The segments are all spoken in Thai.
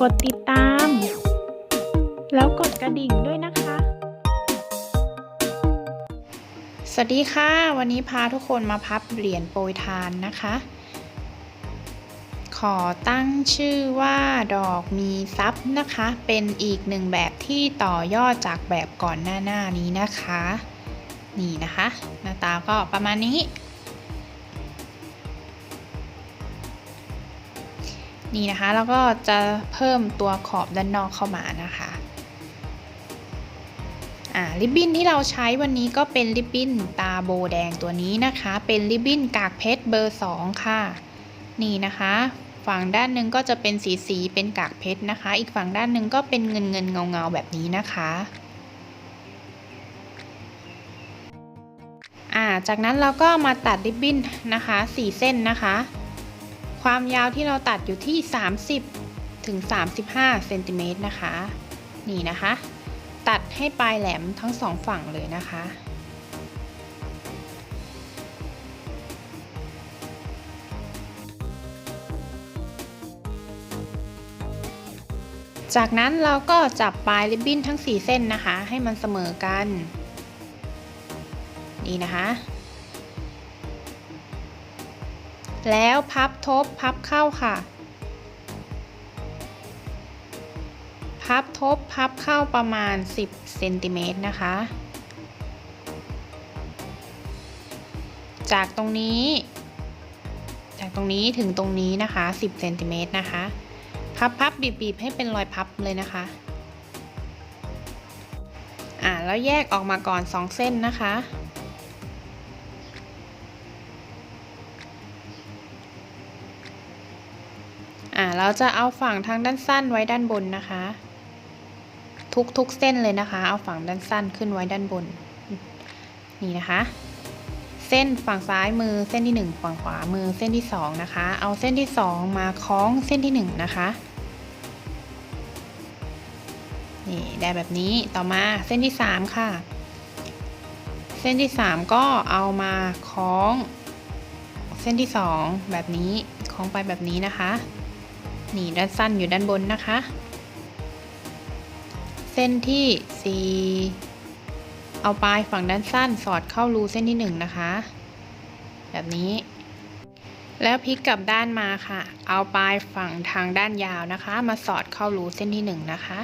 กดติดตาม แล้วกดกระดิ่งด้วยนะคะ สวัสดีค่ะ วันนี้พาทุกคนมาพับเหรียญโปรยทานนะคะ ขอตั้งชื่อว่าดอกมีซับนะคะ เป็นอีกหนึ่งแบบที่ต่อยอดจากแบบก่อนหน้าหน้านี้นะคะ นี่นะคะ หน้าตาก็ประมาณนี้ นี่นะคะ แล้วก็จะเพิ่มตัวขอบด้านนอกเข้ามานะคะอ่าริบบิ้นที่เราใช้วันนี้ก็เป็นริบบิ้นตาโบแดงตัวนี้นะคะ เป็นริบบิ้นกากเพชรเบอร์ 2 ค่ะ นี่นะคะ ฝั่งด้านหนึ่งก็จะเป็นสีสีเป็นกากเพชรนะคะ อีกฝั่งด้านหนึ่งก็เป็นเงินเงินเงาเงาแบบนี้นะคะอ่าจากนั้นเราก็มาตัดริบบิ้นนะคะ 4 เส้นนะคะ ความยาวที่เราตัดอยู่ที่ 30 ถึง 35เซนติเมตรนะคะ นี่นะคะ ตัดให้ปลายแหลมทั้งสองฝั่งเลยนะคะ จากนั้นเราก็จับปลายริบบิ้นทั้ง 4 เส้นนะคะ ให้มันเสมอกัน นี่นะคะ แล้วพับทบพับเข้าค่ะ พับทบพับเข้าประมาณ 10เซนติเมตรนะคะ จากตรงนี้ จากตรงนี้ถึงตรงนี้นะคะ 10เซนติเมตรนะคะ พับพับบีบบีบให้เป็นรอยพับเลยนะคะอ่าแล้วแยกออกมาก่อน 2 เส้นนะคะ อ่าเราจะเอาฝั่งทางด้านสั้นไว้ด้านบนนะคะ ทุกทุกเส้นเลยนะคะ เอาฝั่งด้านสั้นขึ้นไว้ด้านบน นี่นะคะ เส้นฝั่งซ้ายมือเส้นที่ 1 ฝั่งขวามือเส้นที่ 2 นะคะ เอาเส้นที่ 2 มาคล้องเส้นที่ 1 นะคะนี่ได้แบบนี้ต่อมาเส้นที่ 3 ค่ะ เส้นที่ 3 ก็เอามาคล้อง เส้นที่ 2 แบบนี้คล้องไปแบบนี้นะคะ นี่ด้านสั้นอยู่ด้านบนนะคะ เส้นที่ 4 เอาปลายฝั่งด้านสั้นสอดเข้ารูเส้นที่ 1 นะคะ แบบนี้ แล้วพลิกกลับด้านมาค่ะ เอาปลายฝั่งทางด้านยาวนะคะ มาสอดเข้ารูเส้นที่ 1 นะคะ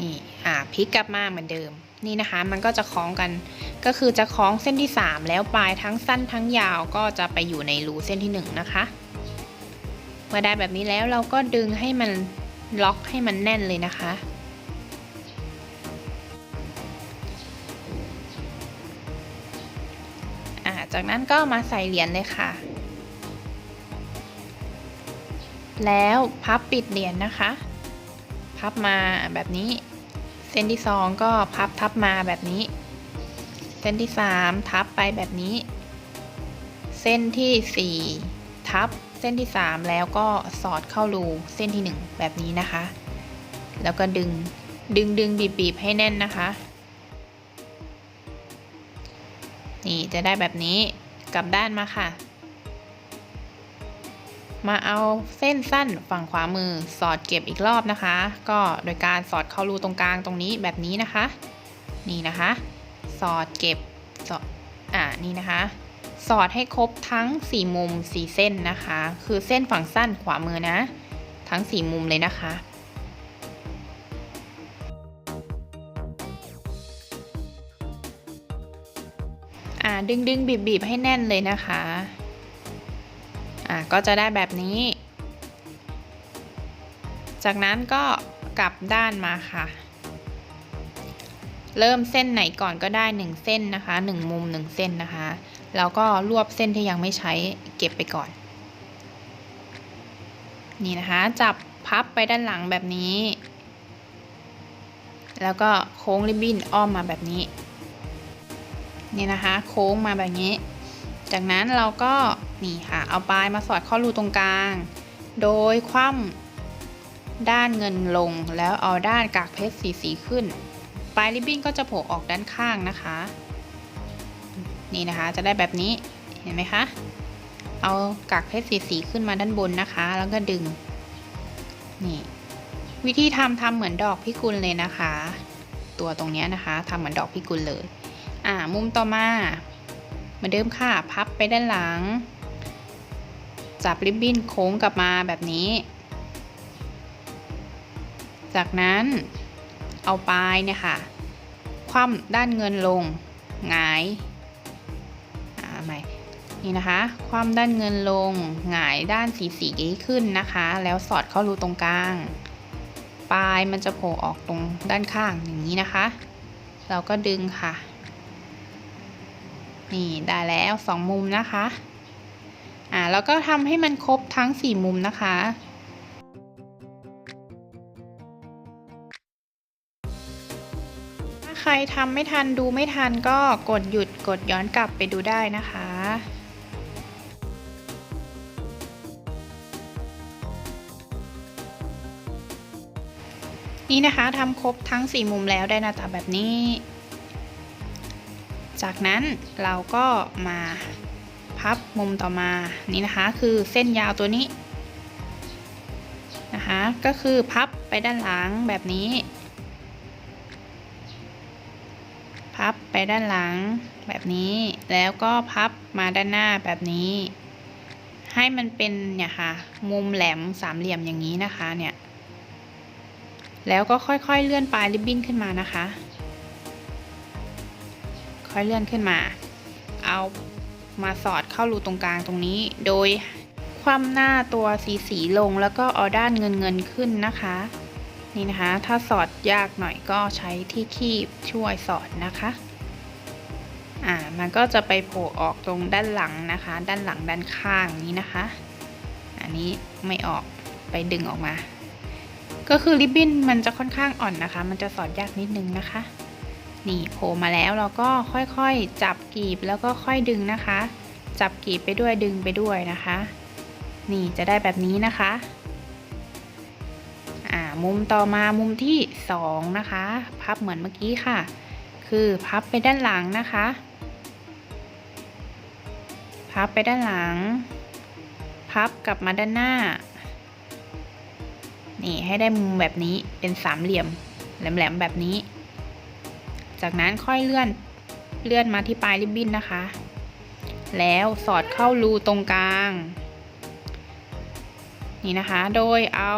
นี่อ่าพลิกกลับมาเหมือนเดิมนี่นะคะ มันก็จะคล้องกัน ก็คือจะคล้องเส้นที่ 3 แล้วปลายทั้งสั้นทั้งยาวก็จะไปอยู่ในรูเส้นที่ 1 นะคะ เมื่อได้แบบนี้แล้วเราก็ดึงให้มันล็อกให้มันแน่นเลยนะคะ จากนั้นก็มาใส่เหรียญเลยค่ะ แล้วพับปิดเหรียญนะคะ พับมาแบบนี้ เส้นที่สองก็พับทับมาแบบนี้ เส้นที่สามทับไปแบบนี้ เส้นที่สี่ทับ เส้นที่ 3 แล้วก็สอดเข้ารูเส้นที่ 1 แบบนี้นะคะ แล้วก็ดึงดึงดึงบีบบีบให้แน่นนะคะ นี่จะได้แบบนี้กลับด้านมาค่ะ มาเอาเส้นสั้นฝั่งขวามือสอดเก็บอีกรอบนะคะ ก็โดยการสอดเข้ารูตรงกลางตรงนี้แบบนี้นะคะ นี่นะคะ สอดเก็บสอดอ่านี่นะคะ สอดให้ครบทั้ง 4 มุม 4 เส้นนะคะ คือเส้นฝั่งสั้นขวามือนะ ทั้ง 4 มุมเลยนะคะ อ่าดึงดึงบีบบีบให้แน่นเลยนะคะ อ่าก็จะได้แบบนี้ จากนั้นก็กลับด้านมาค่ะ เริ่มเส้นไหนก่อนก็ได้ 1 เส้นนะคะ 1 มุม 1 เส้นนะคะ แล้วก็รวบเส้นที่ยังไม่ใช้เก็บไปก่อน นี่นะคะ จับพับไปด้านหลังแบบนี้ แล้วก็โค้งริบบิ้นอ้อมมาแบบนี้ นี่นะคะ โค้งมาแบบนี้ จากนั้นเราก็นี่ค่ะเอาปลายมาสอดเข้ารูตรงกลาง โดยคว่ำด้านเงินลงแล้วเอาด้านกากเพชรสีสีขึ้น ปลายริบบิ้นก็จะโผล่ออกด้านข้างนะคะ นี่นะคะ จะได้แบบนี้เห็นไหมคะ เอากากเพชรสีสีขึ้นมาด้านบนนะคะ แล้วก็ดึง นี่ วิธีทำทำเหมือนดอกพิกุลเลยนะคะ ตัวตรงนี้นะคะทำเหมือนดอกพิกุลเลย อ่า มุมต่อมาเหมือนเดิมค่ะ พับไปด้านหลัง จับริบบิ้นโค้งกลับมาแบบนี้ จากนั้นเอาปลายเนี่ยค่ะ คว่ำด้านเงินลงหงาย นี่นะคะ คว่ำด้านเงินลง หงายด้านสีสีขึ้นนะคะ แล้วสอดเข้ารูตรงกลาง ปลายมันจะโผล่ออกตรงด้านข้างอย่างนี้นะคะ เราก็ดึงค่ะ นี่ได้แล้วสองมุมนะคะ อ่าแล้วก็ทำให้มันครบทั้งสี่มุมนะคะถ้าใครทำไม่ทันดูไม่ทันก็กดหยุดกดย้อนกลับไปดูได้นะคะ นี่นะคะทำครบทั้ง 4 มุมแล้วได้หน้าตาแบบนี้ จากนั้นเราก็มาพับมุมต่อมานี่นะคะ คือเส้นยาวตัวนี้นะคะ ก็คือพับไปด้านหลังแบบนี้ พับไปด้านหลังแบบนี้ แล้วก็พับมาด้านหน้าแบบนี้ ให้มันเป็นเนี่ยค่ะ มุมแหลมสามเหลี่ยมอย่างนี้นะคะเนี่ย แล้วก็ค่อยๆเลื่อนปลายริบบิ้นขึ้นมานะคะ ค่อยเลื่อนขึ้นมา เอามาสอดเข้ารูตรงกลางตรงนี้ โดยคว่ำหน้าตัวสีสีลงแล้วก็เอาด้านเงินเงินขึ้นนะคะ นี่นะคะ ถ้าสอดยากหน่อยก็ใช้ที่คีบช่วยสอดนะคะ อ่ามันก็จะไปโผล่ออกตรงด้านหลังนะคะ ด้านหลังด้านข้างนี้นะคะ อันนี้ไม่ออกไปดึงออกมา ก็คือริบบิ้นมันจะค่อนข้างอ่อนนะคะ มันจะสอดยากนิดนึงนะคะ นี่โผล่มาแล้วเราก็ค่อยๆจับกีบแล้วก็ค่อยดึงนะคะ จับกีบไปด้วยดึงไปด้วยนะคะ นี่จะได้แบบนี้นะคะอ่ามุมต่อมามุมที่สองนะคะ พับเหมือนเมื่อกี้ค่ะ คือพับไปด้านหลังนะคะ พับไปด้านหลัง พับกลับมาด้านหน้า นี่ให้ได้มุมแบบนี้เป็นสามเหลี่ยมแหลมๆแบบนี้ จากนั้นค่อยเลื่อนเลื่อนมาที่ปลายริบบิ้นนะคะ แล้วสอดเข้ารูตรงกลาง นี่นะคะ โดยเอา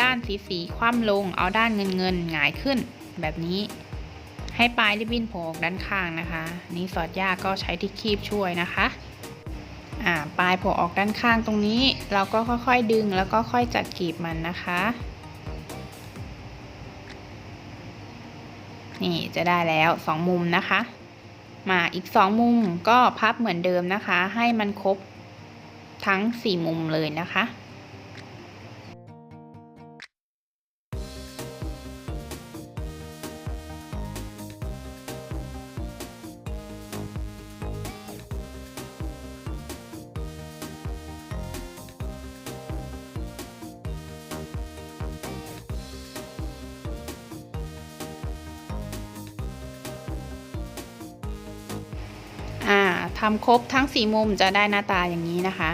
ด้านสีสีคว่ำลง เอาด้านเงินเงินหงายขึ้นแบบนี้ ให้ปลายริบบิ้นโผล่ด้านข้างนะคะ นี่สอดยากก็ใช้ที่คีบช่วยนะคะ อ่าปลายโผล่ออกด้านข้างตรงนี้ เราก็ค่อยๆดึงแล้วก็ค่อยจัดกีบมันนะคะ นี่จะได้แล้วสองมุมนะคะ มาอีกสองมุมก็พับเหมือนเดิมนะคะ ให้มันครบทั้งสี่มุมเลยนะคะ ทำครบทั้งสี่มุมจะได้หน้าตาอย่างนี้นะคะ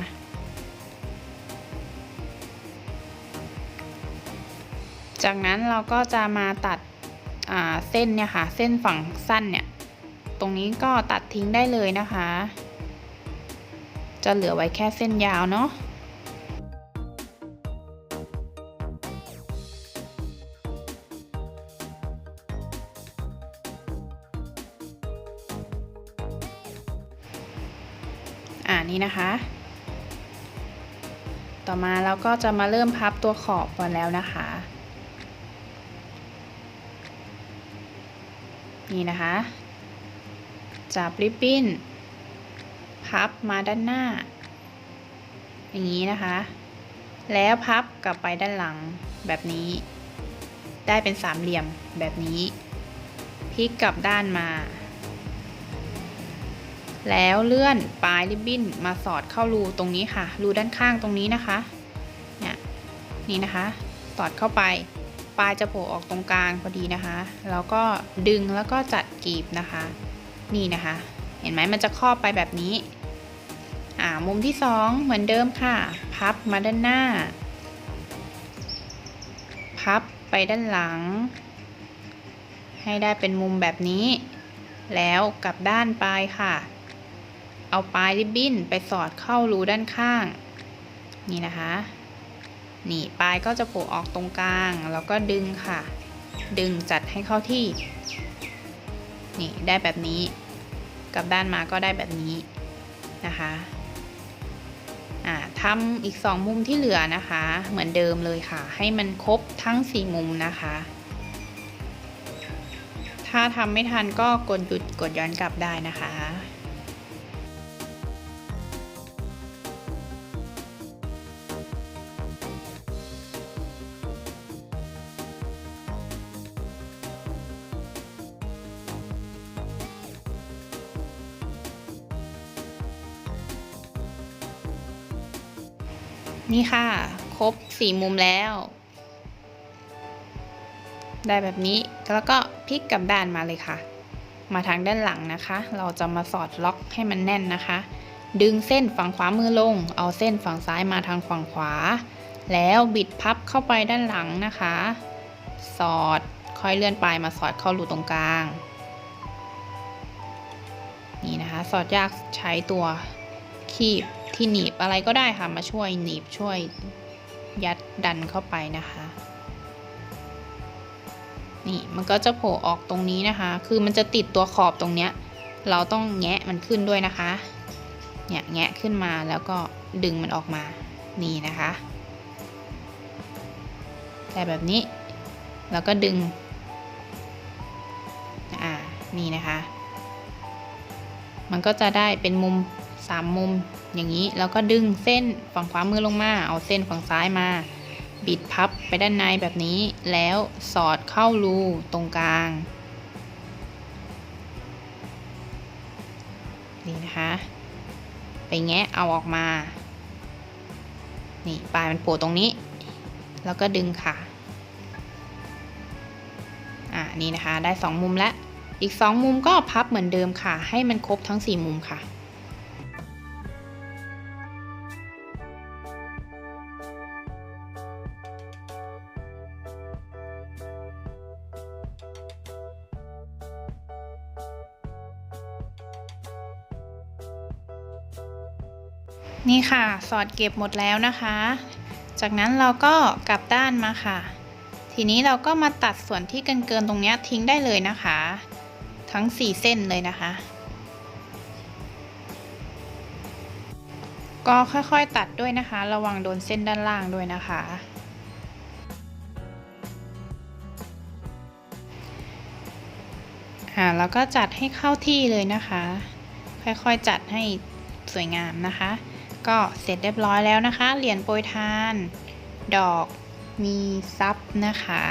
จากนั้นเราก็จะมาตัดเส้นเนี่ยค่ะ เส้นฝั่งสั้นเนี่ย ตรงนี้ก็ตัดทิ้งได้เลยนะคะ จะเหลือไว้แค่เส้นยาวเนาะ ต่อมาเราก็จะมาเริ่มพับตัวขอบก่อนแล้วนะคะ นี่นะคะ จับริบบิ้น พับมาด้านหน้า อย่างนี้นะคะ แล้วพับกลับไปด้านหลังแบบนี้ ได้เป็นสามเหลี่ยมแบบนี้ พลิกกลับด้านมาแล้วเลื่อนปลายริบบิ้นมาสอดเข้ารูตรงนี้ค่ะ รูด้านข้างตรงนี้นะคะ นี่นะคะ สอดเข้าไป ปลายจะโผล่ออกตรงกลางพอดีนะคะ แล้วก็ดึงแล้วก็จัดกีบนะคะ นี่นะคะ เห็นไหมมันจะครอบไปแบบนี้อ่ามุมที่สองเหมือนเดิมค่ะ พับมาด้านหน้า พับไปด้านหลัง ให้ได้เป็นมุมแบบนี้ แล้วกลับด้านปลายค่ะ เอาปลายริบบิ้นไปสอดเข้ารูด้านข้าง นี่นะคะ นี่ปลายก็จะโผล่ออกตรงกลาง แล้วก็ดึงค่ะ ดึงจัดให้เข้าที่ นี่ได้แบบนี้กลับด้านมาก็ได้แบบนี้นะคะอ่าทำอีกสองมุมที่เหลือนะคะ เหมือนเดิมเลยค่ะ ให้มันครบทั้งสี่มุมนะคะ ถ้าทำไม่ทันก็กดหยุดกดย้อนกลับได้นะคะ นี่ค่ะ ครบสี่มุมแล้ว ได้แบบนี้แล้วก็พลิกกลับด้านมาเลยค่ะ มาทางด้านหลังนะคะ เราจะมาสอดล็อกให้มันแน่นนะคะ ดึงเส้นฝั่งขวามือลง เอาเส้นฝั่งซ้ายมาทางฝั่งขวา แล้วบิดพับเข้าไปด้านหลังนะคะ สอดค่อยเลื่อนปลายมาสอดเข้ารูตรงกลาง นี่นะคะ สอดยากใช้ตัวคีบ ที่หนีบอะไรก็ได้ค่ะมาช่วยหนีบช่วยยัดดันเข้าไปนะคะนี่มันก็จะโผล่ออกตรงนี้นะคะ คือมันจะติดตัวขอบตรงเนี้ย เราต้องแงะมันขึ้นด้วยนะคะ เนี่ยแงะขึ้นมาแล้วก็ดึงมันออกมา นี่นะคะแต่แบบนี้ แล้วก็ดึง อ่า นี่นะคะ มันก็จะได้เป็นมุม สามมุมอย่างนี้แล้วก็ดึงเส้นฝั่งขวามือลงมา เอาเส้นฝั่งซ้ายมา บิดพับไปด้านในแบบนี้ แล้วสอดเข้ารูตรงกลางนี่นะคะ ไปแงะเอาออกมา นี่ปลายมันโผล่ตรงนี้ แล้วก็ดึงค่ะ อ่านี่นะคะได้สองมุมแล้ว อีกสองมุมก็พับเหมือนเดิมค่ะ ให้มันครบทั้งสี่มุมค่ะ นี่ค่ะ สอดเก็บหมดแล้วนะคะ จากนั้นเราก็กลับด้านมาค่ะ ทีนี้เราก็มาตัดส่วนที่เกินๆตรงนี้ทิ้งได้เลยนะคะ ทั้ง 4 เส้นเลยนะคะ ก็ค่อยๆตัดด้วยนะคะ ระวังโดนเส้นด้านล่างด้วยนะคะ อ่าแล้วก็จัดให้เข้าที่เลยนะคะ ค่อยๆจัดให้สวยงามนะคะ ก็เสร็จเรียบร้อยแล้วนะคะ เหรียญโปรยทาน ดอกมีซับนะคะ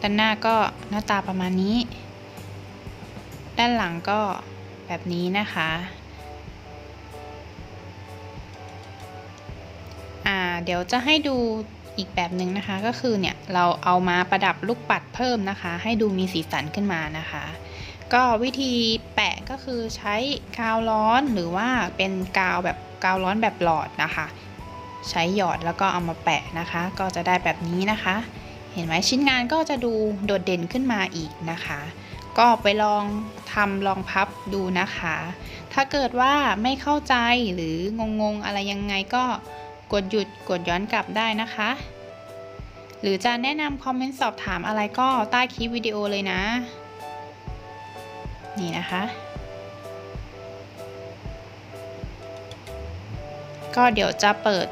ด้านหน้าก็หน้าตาประมาณนี้ ด้านหลังก็แบบนี้นะคะอ่าเดี๋ยวจะให้ดูอีกแบบหนึ่งนะคะ ก็คือเนี่ยเราเอามาประดับลูกปัดเพิ่มนะคะ ให้ดูมีสีสันขึ้นมานะคะ ก็วิธีแปะก็คือใช้กาวร้อนหรือว่าเป็นกาวแบบ กาวร้อนแบบหลอดนะคะ ใช้หยอดแล้วก็เอามาแปะนะคะ ก็จะได้แบบนี้นะคะ เห็นไหมชิ้นงานก็จะดูโดดเด่นขึ้นมาอีกนะคะ ก็ไปลองทำลองพับดูนะคะ ถ้าเกิดว่าไม่เข้าใจหรืองงๆอะไรยังไงก็กดหยุดกดย้อนกลับได้นะคะ หรือจะแนะนำคอมเมนต์สอบถามอะไรก็ใต้คลิปวิดีโอเลยนะ นี่นะคะ ก็เดี๋ยวจะเปิด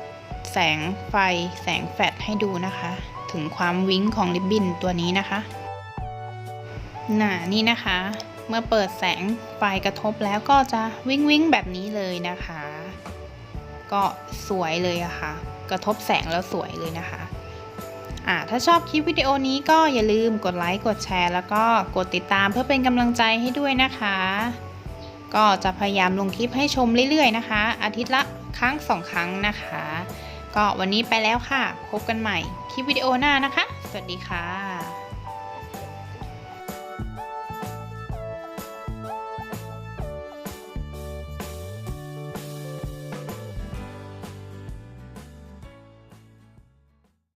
แสงไฟแสงแฟลชให้ดูนะคะ ถึงความวิ้งของริบบิ้นตัวนี้นะคะน่ะนี่นะคะ เมื่อเปิดแสงไฟกระทบแล้วก็จะวิ้งวิ้งแบบนี้เลยนะคะ ก็สวยเลยอะค่ะ กระทบแสงแล้วสวยเลยนะคะอ่าถ้าชอบคลิปวิดีโอนี้ก็อย่าลืมกดไลค์กดแชร์ แล้วก็กดติดตามเพื่อเป็นกำลังใจให้ด้วยนะคะ ก็จะพยายามลงคลิปให้ชมเรื่อยๆนะคะ อาทิตย์ละ ครั้งสองครั้งนะคะ ก็วันนี้ไปแล้วค่ะ พบกันใหม่คลิปวิดีโอหน้านะคะ สวัสดีค่ะ